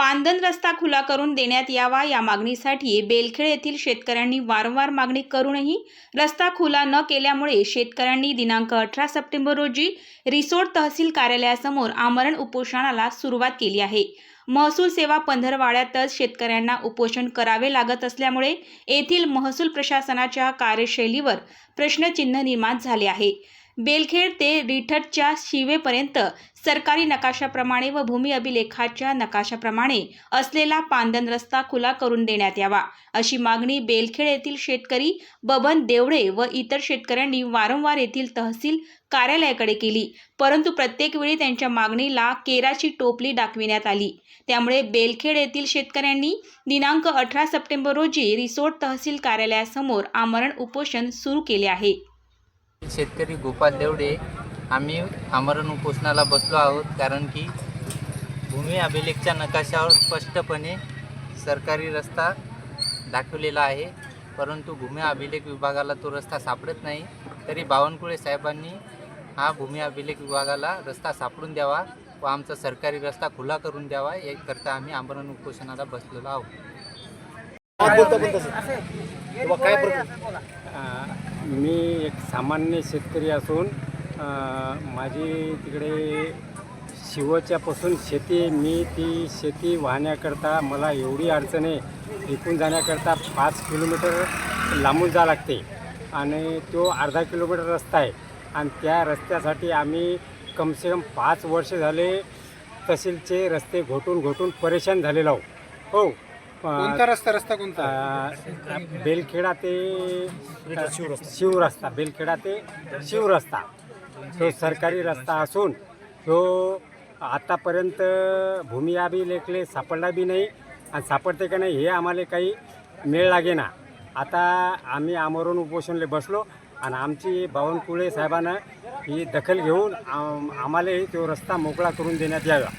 पांदन रस्ता खुला करून देण्यात यावा या मागणीसाठी बेलखेड येथील शेतकऱ्यांनी वारंवार मागणी करूनही रस्ता खुला न केल्यामुळे शेतकऱ्यांनी दिनांक अठरा सप्टेंबर रोजी रिसोड तहसील कार्यालयासमोर आमरण उपोषणाला सुरुवात केली आहे. महसूल सेवा पंधरवाड्यातच शेतकऱ्यांना उपोषण करावे लागत असल्यामुळे येथील महसूल प्रशासनाच्या कार्यशैलीवर प्रश्नचिन्ह निर्माण झाले आहे. बेलखेड ते रिठटच्या शिवेपर्यंत सरकारी नकाशाप्रमाणे व भूमी अभिलेखाच्या नकाशाप्रमाणे असलेला पांदन रस्ता खुला करून देण्यात यावा अशी मागणी बेलखेड येथील शेतकरी बबन देवडे व इतर शेतकऱ्यांनी वारंवार येथील तहसील कार्यालयाकडे केली. परंतु प्रत्येक वेळी त्यांच्या मागणीला केराची टोपली दाखविण्यात आली. त्यामुळे बेलखेड येथील शेतकऱ्यांनी दिनांक अठरा सप्टेंबर रोजी रिसोर्ट तहसील कार्यालयासमोर आमरण उपोषण सुरू केले आहे. शेतकरी गोपाल देवडे आम्ही आमरण उपोषणाला बसलो आहोत कारण की भूमी अभिलेखच्या नकाशावर स्पष्टपणे सरकारी रस्ता दाखवलेला आहे. परंतु भूमी अभिलेख विभागाला तो रस्ता सापडत नाही. तरी बावनकुळे साहेबांनी हा भूमी अभिलेख विभागाला रस्ता सापडून द्यावा व आमचा सरकारी रस्ता खुला करून द्यावा याकरता आम्ही आमरण उपोषणाला बसलेलो आहोत. काय मी एक सामान्य शेतकरी असून माझी तिकडे शिवच्यापासून शेती मी ती शेती वाहण्याकरता मला एवढी अडचण आहे. इकून जाण्याकरता पाच किलोमीटर लांबून जावं लागते आणि तो अर्धा किलोमीटर रस्ता आहे. आणि त्या रस्त्यासाठी आम्ही कमसे कम पाच वर्ष झाले तहसीलचे रस्ते घोटून घोटून परेशान झालेलो आहो हो. कोणता रस्ता रस्ता कोणता? अ, बेलखेडा ते शिवरस्ता बेलखेडा ते शिवरस्ता तो सरकारी रस्ता असून तो आतापर्यंत भूमी अभिलेखले सापडला बी नाही. आणि सापडते का नाही हे आम्हाला काही मेळ लागेना आता आम्ही आमरून उपोषणले बसलो आणि आमची बावनकुळे साहेबांना ही दखल घेऊन आम- आम्हालाही तो रस्ता मोकळा करून देण्यात यावा.